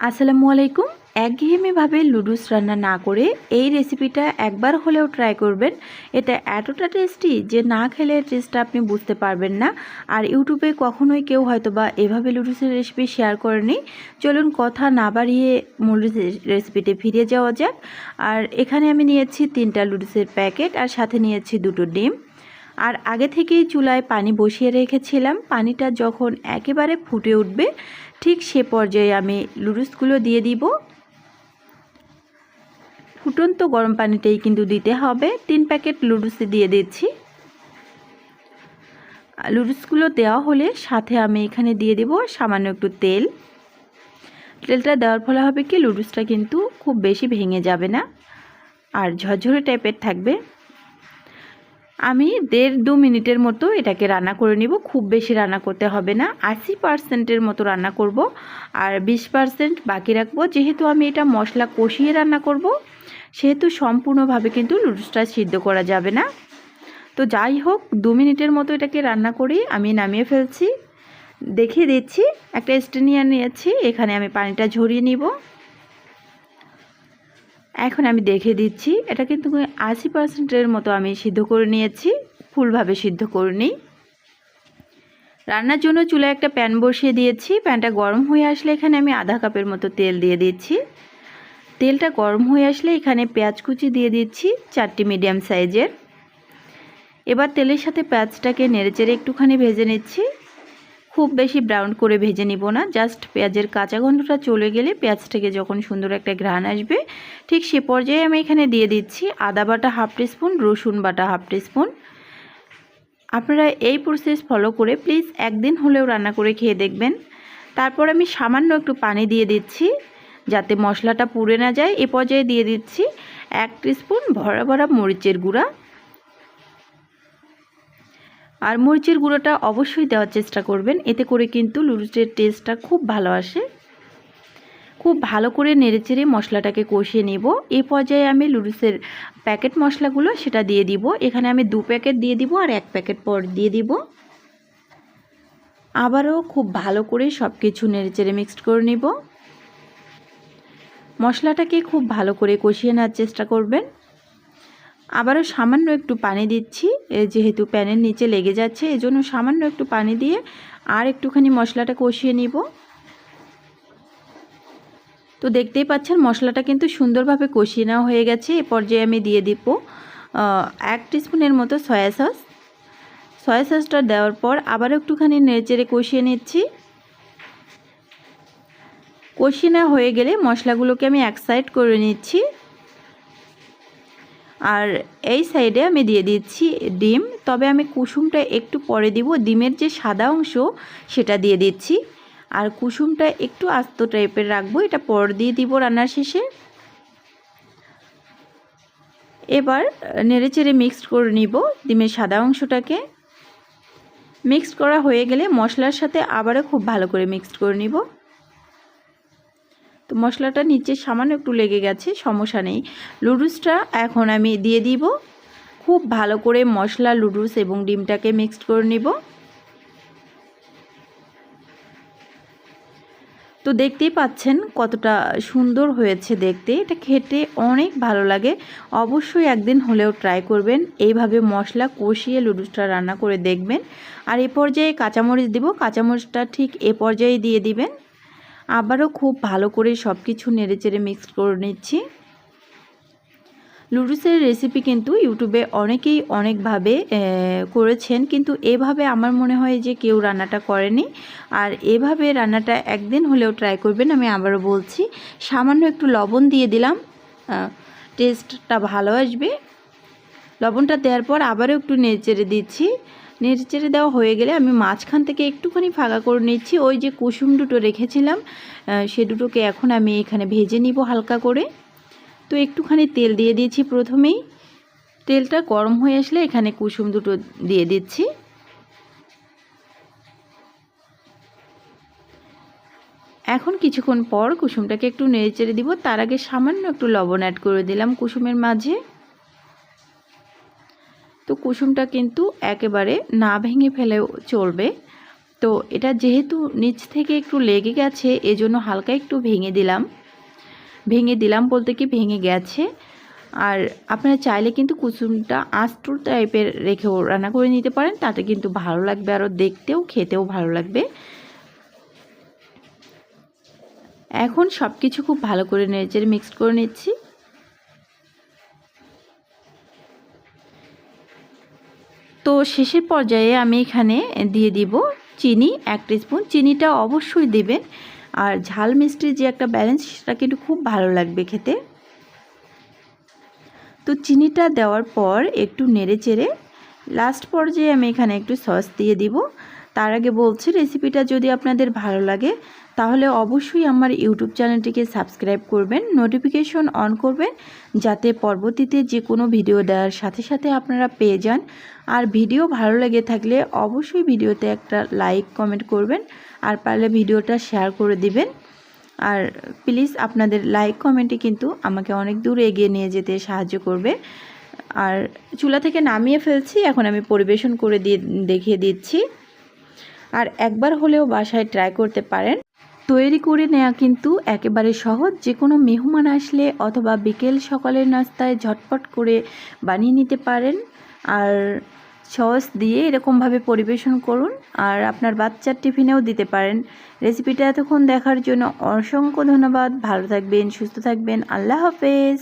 আসসালামু আলাইকুম। একঘেয়েমিভাবে লুডুস রান্না না করে এই রেসিপিটা একবার হলেও ট্রাই করবেন। এটা এতটা টেস্টি যে না খেলে টেস্টটা আপনি বুঝতে পারবেন না। আর ইউটিউবে কখনোই কেউ হয়তো বা এভাবে লুডুসের রেসিপি শেয়ার করেনি। চলুন কথা না বাড়িয়ে মূল রেসিপিতে ফিরে যাওয়া যাক। আর এখানে আমি নিয়েছি তিনটা লুডুসের প্যাকেট আর সাথে নিয়েছি দুটো ডিম। আর আগে থেকেই চুলায় পানি বসিয়ে রেখেছিলাম। পানিটা যখন একেবারে ফুটে উঠবে ঠিক সে পর্যায়ে আমি লুডুসগুলো দিয়ে দিব। ফুটন্ত গরম পানিতেই কিন্তু দিতে হবে। তিন প্যাকেট লুডুসে দিয়ে দিচ্ছি। লুডুসগুলো দেওয়া হলে সাথে আমি এখানে দিয়ে দেব সামান্য একটু তেল। তেলটা দেওয়ার ফলে হবে কি লুডুসটা কিন্তু খুব বেশি ভেঙে যাবে না। আর ঝরঝরে টাইপের থাকবে। আমি দেড় দু মিনিটের মতো এটাকে রান্না করে নিব। খুব বেশি রান্না করতে হবে না। আশি পার্সেন্টের মতো রান্না করব। আর বিশ পার্সেন্ট বাকি রাখব। যেহেতু আমি এটা মশলা কষিয়ে রান্না করব, সেহেতু সম্পূর্ণভাবে কিন্তু লুডুসটা সিদ্ধ করা যাবে না। তো যাই হোক, দু মিনিটের মতো এটাকে রান্না করি আমি নামিয়ে ফেলছি। দেখিয়ে দিচ্ছি। একটা স্টেনিয়া নিয়েছি। এখানে আমি পানিটা ঝরিয়ে নিব। এখন আমি দেখে দিচ্ছি। এটা কিন্তু আশি পার্সেন্টের মতো আমি সিদ্ধ করে নিয়েছি, ফুলভাবে সিদ্ধ করে নিই। রান্নার জন্য চুলায় একটা প্যান বসিয়ে দিয়েছি। প্যানটা গরম হয়ে আসলে এখানে আমি আধা কাপের মতো তেল দিয়ে দিচ্ছি। তেলটা গরম হয়ে আসলে এখানে পেঁয়াজ কুচি দিয়ে দিচ্ছি, চারটি মিডিয়াম সাইজের। এবার তেলের সাথে পেঁয়াজটাকে নেড়েচেড়ে একটুখানি ভেজে নিচ্ছি। খুব বেশি ব্রাউন করে ভেজে নিব না জাস্ট পেঁয়াজের কাঁচা গন্ধটা চলে গেলে পেঁয়াজ থেকে যখন সুন্দর একটা ঘ্রাণ আসবে, ঠিক সে পর্যায়ে আমি এখানে দিয়ে দিচ্ছি আদা বাটা হাফ টিস্পুন রসুন বাটা হাফ টিস্পুন আপনারা এই প্রসেস ফলো করে প্লিজ একদিন হলেও রান্না করে খেয়ে দেখবেন। তারপর আমি সামান্য একটু পানি দিয়ে দিচ্ছি, যাতে মশলাটা পুড়ে না যায়। এ পর্যায়ে দিয়ে দিচ্ছি এক স্পুন ভরা ভরা মরিচের গুঁড়া। আর মরিচের গুঁড়োটা অবশ্যই দেওয়ার চেষ্টা করবেন। এতে করে কিন্তু লুচির টেস্টটা খুব ভালো আসে। খুব ভালো করে নেড়েচেড়ে মশলাটাকে কষিয়ে নেব। এই পর্যায়ে আমি লুডুসের প্যাকেট মশলাগুলো সেটা দিয়ে দিব। এখানে আমি দু প্যাকেট দিয়ে দিব আর এক প্যাকেট পর দিয়ে দিব। আবারও খুব ভালো করে সব কিছু নেড়েচেড়ে মিক্সড করে নেব। মশলাটাকে খুব ভালো করে কষিয়ে নেওয়ার চেষ্টা করবেন। আবারও সামান্য একটু পানি দিচ্ছি যেহেতু প্যানের নিচে লেগে যাচ্ছে, এজন্য সামান্য একটু পানি দিয়ে আর একটুখানি মশলাটা কষিয়ে নিব। তো দেখতেই পাচ্ছেন, মশলাটা কিন্তু সুন্দরভাবে কষিয়ে নেওয়া হয়ে গেছে, এ পর্যায়ে আমি দিয়ে দিব এক টিস্পুনের মতো সয়া সস। সয়া সসটা দেওয়ার পর আবার একটুখানি নেড়েচেড়ে কষিয়ে নিচ্ছি। কষিয়ে নেওয়া হয়ে গেলে মশলাগুলোকে আমি এক সাইড করে নিচ্ছি। আর এই সাইডে আমি দিয়ে দিচ্ছি ডিম, তবে আমি কুসুমটা একটু পরে দিব। ডিমের যে সাদা অংশ, সেটা দিয়ে দিচ্ছি। আর কুসুমটা একটু আস্ত টাইপের রাখব, এটা পর দিয়ে দিব রান্নার শেষে। এবার নেড়েচেড়ে মিক্সড করে নিব ডিমের সাদা অংশটাকে। মিক্সড করা হয়ে গেলে মশলার সাথে আবারও খুব ভালো করে মিক্সড করে নিব। মশলাটা নিচে সামান্য একটু লেগে গেছে, সমস্যা নেই। লুডুসটা এখন আমি দিয়ে দিব। খুব ভালো করে মশলা, লুডুস এবং ডিমটাকে মিক্সড করে নিব। তো দেখতেই পাচ্ছেন কতটা সুন্দর হয়েছে দেখতে। এটা খেতে অনেক ভালো লাগে। অবশ্যই একদিন হলেও ট্রাই করবেন। এইভাবে মশলা কষিয়ে লুডুসটা রান্না করে দেখবেন। আর এ পর্যায়ে কাঁচামরিচ দিব। কাঁচামরিচটা ঠিক এ পর্যায়ে দিয়ে দিবেন। আবারও খুব ভালো করে সব কিছু নেড়েচেড়ে মিক্সড করে নিচ্ছি। লুডুসের রেসিপি কিন্তু ইউটিউবে অনেকেই অনেকভাবে করেছেন, কিন্তু এভাবে আমার মনে হয় যে কেউ রান্নাটা করেনি। আর এভাবে রান্নাটা একদিন হলেও ট্রাই করবেন, আমি আবারও বলছি। সামান্য একটু লবণ দিয়ে দিলাম টেস্টটা ভালো আসবে। লবণটা দেওয়ার পর আবারও একটু নেড়েচেড়ে দিচ্ছি। নেড়েচেড়ে দেওয়া হয়ে গেলে আমি মাঝখান থেকে একটুখানি ফাঁকা করে নিচ্ছি। ওই যে কুসুম দুটো রেখেছিলাম সে দুটোকে এখন আমি এখানে ভেজে নিব হালকা করে। তো একটুখানি তেল দিয়ে দিয়েছি প্রথমেই। তেলটা গরম হয়ে আসলে এখানে কুসুম দুটো দিয়ে দিচ্ছি। এখন কিছুক্ষণ পর কুসুমটাকে একটু নেড়েচেড়ে দিব। তার আগে সামান্য একটু লবণ অ্যাড করে দিলাম কুসুমের মাঝে। কুসুমটা কিন্তু একেবারে না ভেঙে ফেলেও চলবে। তো এটা যেহেতু নিচ থেকে একটু লেগে গেছে, এজন্য হালকা একটু ভেঙে দিলাম। ভেঙে দিলাম বলতে কি ভেঙে গেছে। আর আপনারা চাইলে কিন্তু কুসুমটা আস্তুর টাইপের রেখেও রান্না করে নিতে পারেন, তাতে কিন্তু ভালো লাগবে আরও দেখতেও, খেতেও ভালো লাগবে। এখন সব কিছু খুব ভালো করে নেড়েচেড়ে মিক্সড করে নিচ্ছি। তো শেষের পর্যায়ে আমি এখানে দিয়ে দিব চিনি, এক স্পুন চিনিটা অবশ্যই দেবেন। আর ঝাল মিষ্টির যে একটা ব্যালেন্স সেটা কিন্তু খুব ভালো লাগবে খেতে। তো চিনিটা দেওয়ার পর একটু নেড়ে চেড়ে লাস্ট পর্যায়ে আমি এখানে একটু সস দিয়ে দিব। তার আগে বলছি রেসিপিটা যদি আপনাদের ভালো লাগে, তাহলে অবশ্যই আমার ইউটিউব চ্যানেলটিকে সাবস্ক্রাইব করবেন, নোটিফিকেশন অন করবেন, যাতে পরবর্তীতে যে কোনো ভিডিও দেওয়ার সাথে সাথে আপনারা পেয়ে যান। আর ভিডিও ভালো লেগে থাকলে অবশ্যই ভিডিওতে একটা লাইক, কমেন্ট করবেন, আর পারলে ভিডিওটা শেয়ার করে দিবেন। আর প্লিজ আপনাদের লাইক, কমেন্টে কিন্তু আমাকে অনেক দূর এগিয়ে নিয়ে যেতে সাহায্য করবে। আর চুলা থেকে নামিয়ে ফেলছি, এখন আমি পরিবেশন করে দিয়ে দেখিয়ে দিচ্ছি। আর একবার হলেও বাসায় ট্রাই করতে পারেন। তৈরি করে নেওয়া কিন্তু একেবারে সহজ। যে কোনো মেহমান আসলে অথবা বিকেল সকালের নাস্তায় ঝটপট করে বানিয়ে নিতে পারেন। আর সস দিয়ে এরকমভাবে পরিবেশন করুন। আর আপনার বাচ্চার টিফিনেও দিতে পারেন। রেসিপিটা এতক্ষণ দেখার জন্য অসংখ্য ধন্যবাদ। ভালো থাকবেন, সুস্থ থাকবেন। আল্লাহ হাফেজ।